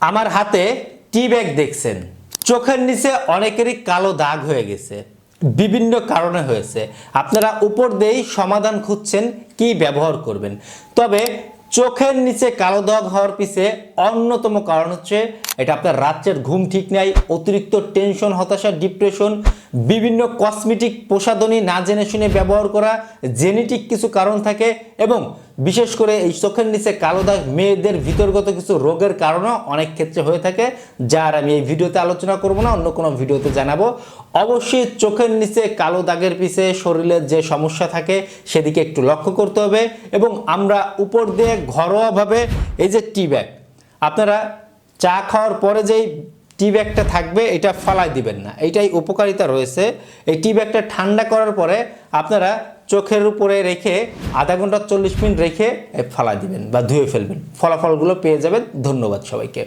আমার হাতে টি ব্যাগ দেখছেন। চোখের নিচে অনেকেরই কালো দাগ হয়ে গেছে। বিভিন্ন কারণে হয়েছে। আপনারা উপর দিয়েই সমাধান খুঁজছেন কি ব্যবহার করবেন। তবে চোখের নিচে কালো দাগ হওয়ার পিছে অন্যতম কারণ হচ্ছে, এটা আপনার রাত্রের ঘুম ঠিক নেই, অতিরিক্ত টেনশন, হতাশা, ডিপ্রেশন বিভিন্ন কসমেটিক প্রসাধনী না জেনে শুনে ব্যবহার করা জেনেটিক কিছু কারণ থাকে এবং বিশেষ করে এই চোখের নিচে কালো দাগ মেয়েদের ভিতরগত কিছু রোগের কারণেও অনেক ক্ষেত্রে হয়ে থাকে, যার আমি এই ভিডিওতে আলোচনা করব না, অন্য কোনো ভিডিওতে জানাব। অবশ্যই চোখের নিচে কালো দাগের পিছে শরীরের যে সমস্যা থাকে সেদিকে একটু লক্ষ্য করতে হবে এবং আমরা উপর দিয়ে ঘরোয়াভাবে এই যে টি ব্যাগ, আপনারা চা খাওয়ার পরে যেই টি ব্যাগটা থাকবে, এটা ফালাই দিবেন না। এটাই উপকারিতা রয়েছে। এই টি ব্যাগটা ঠান্ডা করার পরে আপনারা চোখের উপরে রেখে আধা ঘণ্টা চল্লিশ মিনিট রেখে ফালাই দিবেন বা ধুয়ে ফেলবেন। ফলাফলগুলো পেয়ে যাবেন। ধন্যবাদ সবাইকে।